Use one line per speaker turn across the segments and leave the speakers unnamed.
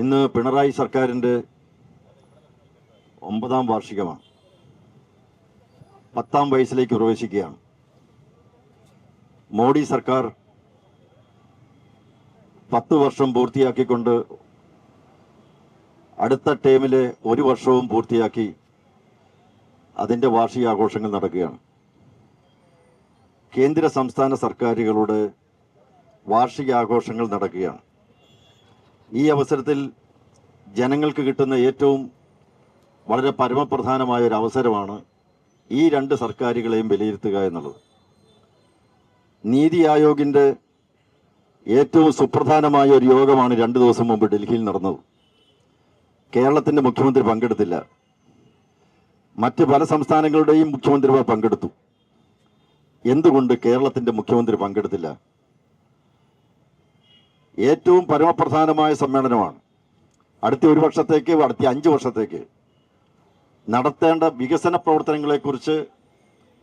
ഇന്ന് പിണറായി സർക്കാരിന്റെ ഒമ്പതാം വാർഷികമാണ്. പത്താം വയസ്സിലേക്ക് പ്രവേശിക്കുകയാണ്. മോഡി സർക്കാർ പത്ത് വർഷം പൂർത്തിയാക്കിക്കൊണ്ട് അടുത്ത ടേമിലെ ഒരു വർഷവും പൂർത്തിയാക്കി അതിന്റെ വാർഷിക ആഘോഷങ്ങൾ നടക്കുകയാണ്. കേന്ദ്ര സംസ്ഥാന സർക്കാരുകളുടെ വാർഷികാഘോഷങ്ങൾ നടക്കുകയാണ്. ഈ അവസരത്തിൽ ജനങ്ങൾക്ക് കിട്ടുന്ന ഏറ്റവും വളരെ പരമപ്രധാനമായ ഒരു അവസരമാണ് ഈ രണ്ട് സർക്കാരുകളെയും വിലയിരുത്തുക എന്നുള്ളത്. നീതി ആയോഗിന്റെ ഏറ്റവും സുപ്രധാനമായ ഒരു യോഗമാണ് രണ്ട് ദിവസം മുമ്പ് ഡൽഹിയിൽ നടന്നത്. കേരളത്തിന്റെ മുഖ്യമന്ത്രി പങ്കെടുത്തില്ല. മറ്റ് പല സംസ്ഥാനങ്ങളുടെയും മുഖ്യമന്ത്രിമാർ പങ്കെടുത്തു. എന്തുകൊണ്ട് കേരളത്തിന്റെ മുഖ്യമന്ത്രി പങ്കെടുത്തില്ല? ഏറ്റവും പരമപ്രധാനമായ സമ്മേളനമാണ്. അടുത്ത ഒരു വർഷത്തേക്ക് അടുത്ത അഞ്ച് വർഷത്തേക്ക് നടത്തേണ്ട വികസന പ്രവർത്തനങ്ങളെക്കുറിച്ച്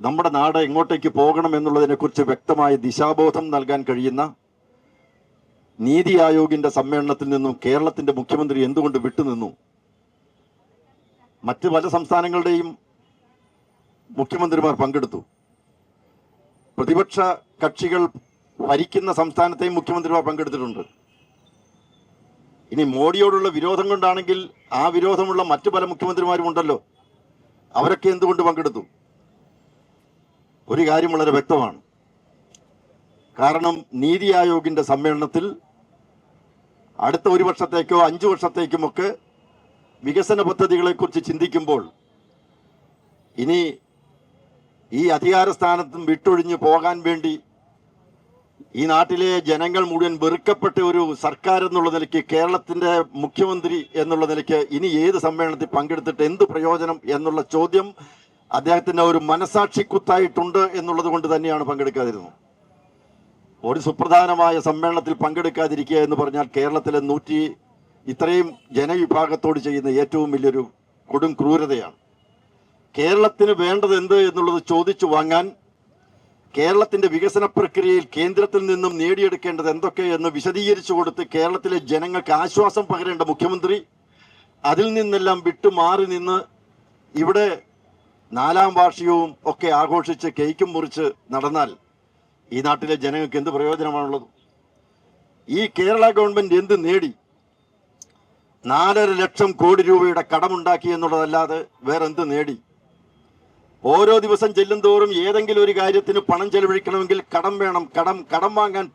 നമ്മുടെ നാട് എങ്ങോട്ടേക്ക് പോകണം എന്നുള്ളതിനെക്കുറിച്ച് വ്യക്തമായ ദിശാബോധം നൽകാൻ കഴിയുന്ന നീതി ആയോഗിന്റെ സമ്മേളനത്തിൽ നിന്നും കേരളത്തിന്റെ മുഖ്യമന്ത്രി എന്തുകൊണ്ട് വിട്ടുനിന്നു? മറ്റ് പല സംസ്ഥാനങ്ങളുടെയും മുഖ്യമന്ത്രിമാർ പങ്കെടുത്തു. പ്രതിപക്ഷ കക്ഷികൾ ഭരിക്കുന്ന സംസ്ഥാനത്തെയും മുഖ്യമന്ത്രിമാർ പങ്കെടുത്തിട്ടുണ്ട്. ഇനി മോഡിയോടുള്ള വിരോധം കൊണ്ടാണെങ്കിൽ ആ വിരോധമുള്ള മറ്റു പല മുഖ്യമന്ത്രിമാരും ഉണ്ടല്ലോ. അവരൊക്കെ എന്തുകൊണ്ട് പങ്കെടുത്തു? ഒരു കാര്യം വളരെ വ്യക്തമാണ്. കാരണം നീതി ആയോഗിന്റെ സമ്മേളനത്തിൽ അടുത്ത ഒരു വർഷത്തേക്കോ അഞ്ചു വർഷത്തേക്കുമൊക്കെ വികസന പദ്ധതികളെക്കുറിച്ച് ചിന്തിക്കുമ്പോൾ ഇനി ഈ അധികാര സ്ഥാനത്തും വിട്ടൊഴിഞ്ഞു പോകാൻ വേണ്ടി ഈ നാട്ടിലെ ജനങ്ങൾ മുഴുവൻ വെറുക്കപ്പെട്ട ഒരു സർക്കാർ എന്നുള്ള നിലയ്ക്ക് കേരളത്തിന്റെ മുഖ്യമന്ത്രി എന്നുള്ള നിലയ്ക്ക് ഇനി ഏത് സമ്മേളനത്തിൽ പങ്കെടുത്തിട്ട് എന്ത് പ്രയോജനം എന്നുള്ള ചോദ്യം അദ്ദേഹത്തിന്റെ ഒരു മനസാക്ഷി കുത്തായിട്ടുണ്ട് എന്നുള്ളത് കൊണ്ട് തന്നെയാണ് പങ്കെടുക്കാതിരുന്നത്. ഒരു സുപ്രധാനമായ സമ്മേളനത്തിൽ പങ്കെടുക്കാതിരിക്കുക എന്ന് പറഞ്ഞാൽ കേരളത്തിലെ നൂറ്റി ഇത്രയും ജനവിഭാഗത്തോട് ചെയ്യുന്ന ഏറ്റവും വലിയൊരു കൊടും ക്രൂരതയാണ്. കേരളത്തിന് വേണ്ടത് എന്ത് എന്നുള്ളത് ചോദിച്ചു വാങ്ങാൻ കേരളത്തിന്റെ വികസന പ്രക്രിയയിൽ കേന്ദ്രത്തിൽ നിന്നും നേടിയെടുക്കേണ്ടത് എന്തൊക്കെയെന്ന് വിശദീകരിച്ചു കൊടുത്ത് കേരളത്തിലെ ജനങ്ങൾക്ക് ആശ്വാസം പകരേണ്ട മുഖ്യമന്ത്രി അതിൽ നിന്നെല്ലാം വിട്ടുമാറി നിന്ന് ഇവിടെ നാലാം വാർഷികവും ഒക്കെ ആഘോഷിച്ച് കേക്കും മുറിച്ച് നടന്നാൽ ഈ നാട്ടിലെ ജനങ്ങൾക്ക് എന്ത് പ്രയോജനമാണുള്ളത്? ഈ കേരള ഗവൺമെന്റ് എന്ത് നേടി? നാലര ലക്ഷം കോടി രൂപയുടെ കടമുണ്ടാക്കി എന്നുള്ളതല്ലാതെ വേറെന്ത് നേടി? ഓരോ ദിവസം ചെല്ലും തോറും ഏതെങ്കിലും ഒരു കാര്യത്തിന് പണം ചെലവഴിക്കണമെങ്കിൽ കടം വേണം. കടം കടം വാങ്ങാൻ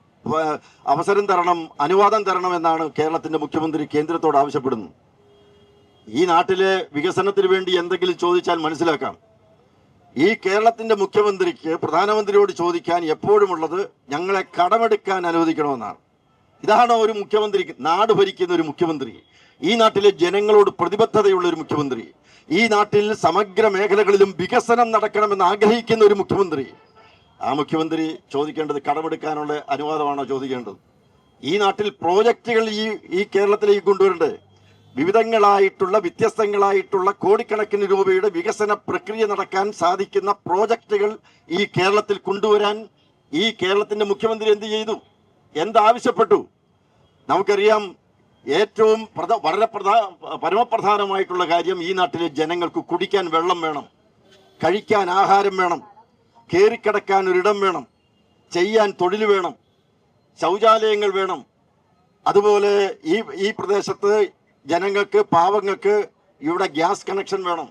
അവസരം തരണം അനുവാദം തരണം എന്നാണ് കേരളത്തിന്റെ മുഖ്യമന്ത്രി കേന്ദ്രത്തോട് ആവശ്യപ്പെടുന്നത്. ഈ നാട്ടിലെ വികസനത്തിന് വേണ്ടി എന്തെങ്കിലും ചോദിച്ചാൽ മനസ്സിലാക്കാം. ഈ കേരളത്തിന്റെ മുഖ്യമന്ത്രിക്ക് പ്രധാനമന്ത്രിയോട് ചോദിക്കാൻ എപ്പോഴുമുള്ളത് ഞങ്ങളെ കടമെടുക്കാൻ അനുവദിക്കണമെന്നാണ്. ഇതാണ് ഒരു മുഖ്യമന്ത്രി നാട് ഭരിക്കുന്ന ഒരു മുഖ്യമന്ത്രി. ഈ നാട്ടിലെ ജനങ്ങളോട് പ്രതിബദ്ധതയുള്ള ഒരു മുഖ്യമന്ത്രി. ഈ നാട്ടിൽ സമഗ്ര മേഖലകളിലും വികസനം നടക്കണമെന്ന് ആഗ്രഹിക്കുന്ന ഒരു മുഖ്യമന്ത്രി. ആ മുഖ്യമന്ത്രി ചോദിക്കേണ്ടത് കടമെടുക്കാനുള്ള അനുവാദമാണോ ചോദിക്കേണ്ടത്? ഈ നാട്ടിൽ പ്രോജക്റ്റുകൾ ഈ ഈ കേരളത്തിലേക്ക് കൊണ്ടുവരേണ്ടത് വിവിധങ്ങളായിട്ടുള്ള വ്യത്യസ്തങ്ങളായിട്ടുള്ള കോടിക്കണക്കിന് രൂപയുടെ വികസന പ്രക്രിയ നടക്കാൻ സാധിക്കുന്ന പ്രോജക്റ്റുകൾ ഈ കേരളത്തിൽ കൊണ്ടുവരാൻ ഈ കേരളത്തിന്റെ മുഖ്യമന്ത്രി എന്ത് ചെയ്തു? എന്താവശ്യപ്പെട്ടു നമുക്കറിയാം ഏറ്റവും വളരെ പ്രധാ പരമപ്രധാനമായിട്ടുള്ള കാര്യം ഈ നാട്ടിലെ ജനങ്ങൾക്ക് കുടിക്കാൻ വെള്ളം വേണം കഴിക്കാൻ ആഹാരം വേണം കയറിക്കിടക്കാൻ ഒരിടം വേണം ചെയ്യാൻ തൊഴിൽ വേണം ശൗചാലയങ്ങൾ വേണം. അതുപോലെ ഈ ഈ പ്രദേശത്ത് ജനങ്ങൾക്ക് പാവങ്ങൾക്ക് ഇവിടെ ഗ്യാസ് കണക്ഷൻ വേണം.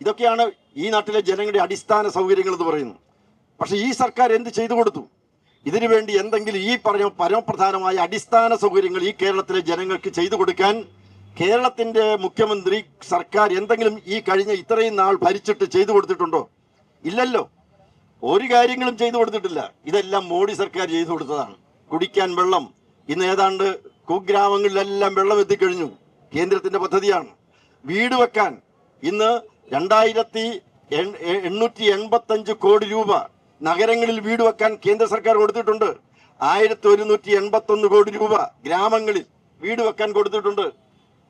ഇതൊക്കെയാണ് ഈ നാട്ടിലെ ജനങ്ങളുടെ അടിസ്ഥാന സൗകര്യങ്ങൾ എന്ന് പറയുന്നത്. പക്ഷേ ഈ സർക്കാർ എന്ത് ചെയ്തു കൊടുത്തു? ഇതിനു വേണ്ടി എന്തെങ്കിലും ഈ പറഞ്ഞ പരമപ്രധാനമായ അടിസ്ഥാന സൗകര്യങ്ങൾ ഈ കേരളത്തിലെ ജനങ്ങൾക്ക് ചെയ്തു കൊടുക്കാൻ കേരളത്തിന്റെ മുഖ്യമന്ത്രി സർക്കാർ എന്തെങ്കിലും ഈ കഴിഞ്ഞ ഇത്രയും നാൾ ഭരിച്ചിട്ട് ചെയ്തു കൊടുത്തിട്ടുണ്ടോ? ഇല്ലല്ലോ. ഒരു കാര്യങ്ങളും ചെയ്തു കൊടുത്തിട്ടില്ല. ഇതെല്ലാം മോഡി സർക്കാർ ചെയ്തു കൊടുത്തതാണ്. കുടിക്കാൻ വെള്ളം. ഇന്ന് ഏതാണ്ട് കുഗ്രാമങ്ങളിലെല്ലാം വെള്ളം എത്തിക്കഴിഞ്ഞു. കേന്ദ്രത്തിന്റെ പദ്ധതിയാണ്. വീട് വെക്കാൻ ഇന്ന് രണ്ടായിരത്തി എണ്ണൂറ്റി എൺപത്തഞ്ച് കോടി രൂപ നഗരങ്ങളിൽ വീട് വെക്കാൻ കേന്ദ്ര സർക്കാർ കൊടുത്തിട്ടുണ്ട്. ആയിരത്തി ഒരുന്നൂറ്റി എൺപത്തി ഒന്ന് കോടി രൂപ ഗ്രാമങ്ങളിൽ വീട് വെക്കാൻ കൊടുത്തിട്ടുണ്ട്.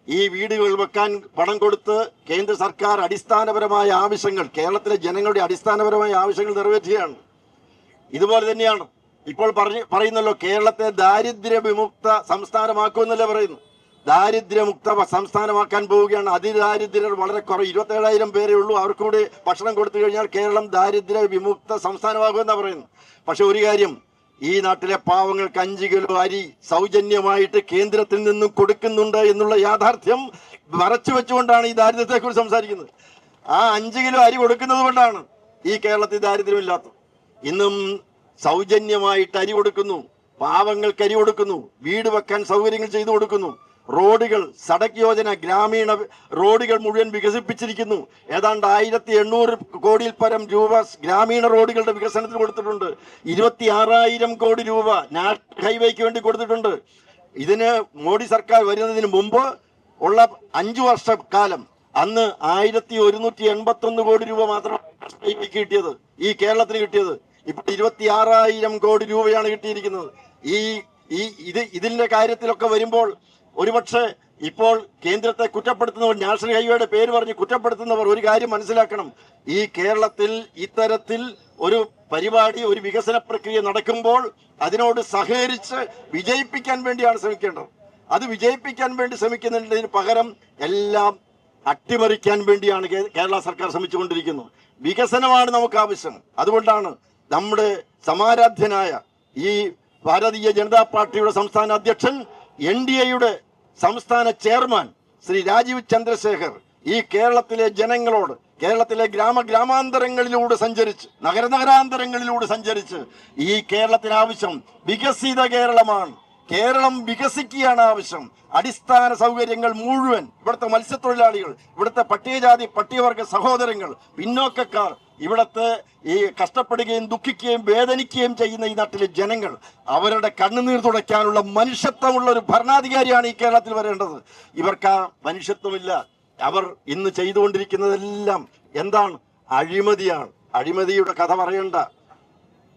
ഈ വീടുകൾ വെക്കാൻ പണം കൊടുത്ത് കേന്ദ്ര സർക്കാർ അടിസ്ഥാനപരമായ ആവശ്യങ്ങൾ കേരളത്തിലെ ജനങ്ങളുടെ അടിസ്ഥാനപരമായ ആവശ്യങ്ങൾ നിറവേറ്റുകയാണ്. ഇതുപോലെ തന്നെയാണ്. ഇപ്പോൾ പറഞ്ഞു പറയുന്നല്ലോ കേരളത്തെ ദാരിദ്ര്യ വിമുക്ത സംസ്ഥാനമാക്കുമെന്നല്ലേ പറയുന്നു. ദാരിദ്ര്യമുക്ത സംസ്ഥാനമാക്കാൻ പോവുകയാണ്. അതിദാരിദ്ര്യർ വളരെ കുറവ്. ഇരുപത്തേഴായിരം പേരേ ഉള്ളൂ. അവർക്ക് കൂടി ഭക്ഷണം കൊടുത്തു കഴിഞ്ഞാൽ കേരളം ദാരിദ്ര്യ വിമുക്ത സംസ്ഥാനമാകുമെന്നാണ് പറയുന്നത്. പക്ഷെ ഒരു കാര്യം ഈ നാട്ടിലെ പാവങ്ങൾക്ക് അഞ്ച് കിലോ അരി സൗജന്യമായിട്ട് കേന്ദ്രത്തിൽ നിന്നും കൊടുക്കുന്നുണ്ട് എന്നുള്ള യാഥാർത്ഥ്യം മറച്ചു വെച്ചുകൊണ്ടാണ് ഈ ദാരിദ്ര്യത്തെക്കുറിച്ച് സംസാരിക്കുന്നത്. ആ അഞ്ച് കിലോ അരി കൊടുക്കുന്നത് കൊണ്ടാണ് ഈ കേരളത്തിൽ ദാരിദ്ര്യമില്ലാത്ത ഇന്നും സൗജന്യമായിട്ട് അരി കൊടുക്കുന്നു. പാവങ്ങൾക്ക് അരി കൊടുക്കുന്നു. വീട് വെക്കാൻ സൗകര്യങ്ങൾ ചെയ്തു കൊടുക്കുന്നു. റോഡുകൾ സടക് യോജന ഗ്രാമീണ റോഡുകൾ മുഴുവൻ വികസിപ്പിച്ചിരിക്കുന്നു. ഏതാണ്ട് ആയിരത്തി എണ്ണൂറ് കോടിയിൽ പരം രൂപ ഗ്രാമീണ റോഡുകളുടെ വികസനത്തിന് കൊടുത്തിട്ടുണ്ട്. ഇരുപത്തി ആറായിരം കോടി രൂപ നാഷണൽ ഹൈവേക്ക് വേണ്ടി കൊടുത്തിട്ടുണ്ട്. ഇതിന് മോഡി സർക്കാർ വരുന്നതിന് മുമ്പ് ഉള്ള അഞ്ചു വർഷക്കാലം അന്ന് ആയിരത്തി ഒരുന്നൂറ്റി എൺപത്തി ഒന്ന് കോടി രൂപ മാത്രമാണ് കിട്ടിയത് ഈ കേരളത്തിന് കിട്ടിയത്. ഇപ്പൊ ഇരുപത്തി ആറായിരം കോടി രൂപയാണ് കിട്ടിയിരിക്കുന്നത്. ഈ ഈ ഇത് ഇതിന്റെ കാര്യത്തിലൊക്കെ വരുമ്പോൾ ഒരുപക്ഷെ ഇപ്പോൾ കേന്ദ്രത്തെ കുറ്റപ്പെടുത്തുന്നവർ നാഷണൽ ഹൈവേയുടെ പേര് പറഞ്ഞ് കുറ്റപ്പെടുത്തുന്നവർ ഒരു കാര്യം മനസ്സിലാക്കണം. ഈ കേരളത്തിൽ ഇത്തരത്തിൽ ഒരു പരിപാടി ഒരു വികസന പ്രക്രിയ നടക്കുമ്പോൾ അതിനോട് സഹകരിച്ച് വിജയിപ്പിക്കാൻ വേണ്ടിയാണ് ശ്രമിക്കേണ്ടത്. അത് വിജയിപ്പിക്കാൻ വേണ്ടി ശ്രമിക്കുന്നതിന് പകരം എല്ലാം അട്ടിമറിക്കാൻ വേണ്ടിയാണ് കേരള സർക്കാർ ശ്രമിച്ചുകൊണ്ടിരിക്കുന്നത്. വികസനമാണ് നമുക്ക് ആവശ്യം. അതുകൊണ്ടാണ് നമ്മുടെ സമാരാധ്യനായ ഈ ഭാരതീയ ജനതാ പാർട്ടിയുടെ സംസ്ഥാന അധ്യക്ഷൻ എൻ ഡി എയുടെ സംസ്ഥാന ചെയർമാൻ ശ്രീ രാജീവ് ചന്ദ്രശേഖർ ഈ കേരളത്തിലെ ജനങ്ങളോട് കേരളത്തിലെ ഗ്രാമ ഗ്രാമാന്തരങ്ങളിലൂടെ സഞ്ചരിച്ച് നഗര നഗരാന്തരങ്ങളിലൂടെ സഞ്ചരിച്ച് ഈ കേരളത്തിന് ആവശ്യം വികസിത കേരളമാണ്. കേരളം വികസിക്കുകയാണ് ആവശ്യം. അടിസ്ഥാന സൗകര്യങ്ങൾ മുഴുവൻ ഇവിടുത്തെ മത്സ്യത്തൊഴിലാളികൾ ഇവിടുത്തെ പട്ടികജാതി പട്ടികവർഗ സഹോദരങ്ങൾ പിന്നോക്കക്കാർ ഇവിടുത്തെ ഈ കഷ്ടപ്പെടുകയും ദുഃഖിക്കുകയും വേദനിക്കുകയും ചെയ്യുന്ന ഈ നാട്ടിലെ ജനങ്ങൾ അവരുടെ കണ്ണുനീർ തുടയ്ക്കാനുള്ള മനുഷ്യത്വമുള്ള ഒരു ഭരണാധികാരിയാണ് ഈ കേരളത്തിൽ വരേണ്ടത്. ഇവർക്ക് ആ മനുഷ്യത്വമില്ല. അവർ ഇന്ന് ചെയ്തുകൊണ്ടിരിക്കുന്നതെല്ലാം എന്താണ്? അഴിമതിയാണ്. അഴിമതിയുടെ കഥ പറയണ്ട.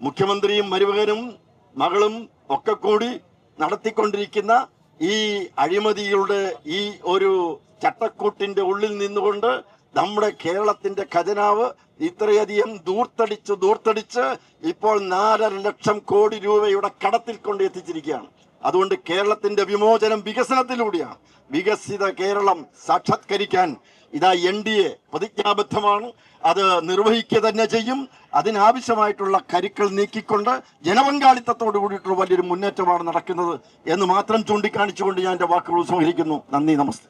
മുഖ്യമന്ത്രിയും മരുമകനും മകളും ഒക്കെ കൂടി നടത്തിക്കൊണ്ടിരിക്കുന്ന ഈ അഴിമതികളുടെ ഈ ഒരു ചട്ടക്കൂട്ടിന്റെ ഉള്ളിൽ നിന്നുകൊണ്ട് നമ്മുടെ കേരളത്തിന്റെ ഖജനാവ് ഇത്രയധികം ദൂർത്തടിച്ച് ദൂർത്തടിച്ച് ഇപ്പോൾ നാലര ലക്ഷം കോടി രൂപയുടെ കടത്തിൽ കൊണ്ട് എത്തിച്ചിരിക്കുകയാണ്. അതുകൊണ്ട് കേരളത്തിന്റെ വിമോചനം വികസനത്തിലൂടെയാണ്. വികസിത കേരളം സാക്ഷാത്കരിക്കാൻ ഇതാ എൻ ഡി എ പ്രതിജ്ഞാബദ്ധമാണ്. അത് നിർവഹിക്കുക തന്നെ ചെയ്യും. അതിനാവശ്യമായിട്ടുള്ള കരുക്കൾ നീക്കിക്കൊണ്ട് ജനപങ്കാളിത്തത്തോടു കൂടിയിട്ടുള്ള വലിയൊരു മുന്നേറ്റമാണ് നടക്കുന്നത് എന്ന് മാത്രം ചൂണ്ടിക്കാണിച്ചുകൊണ്ട് ഞാൻ എന്റെ വാക്കുകൾ സംഗ്രഹിക്കുന്നു നന്ദി നമസ്തേ.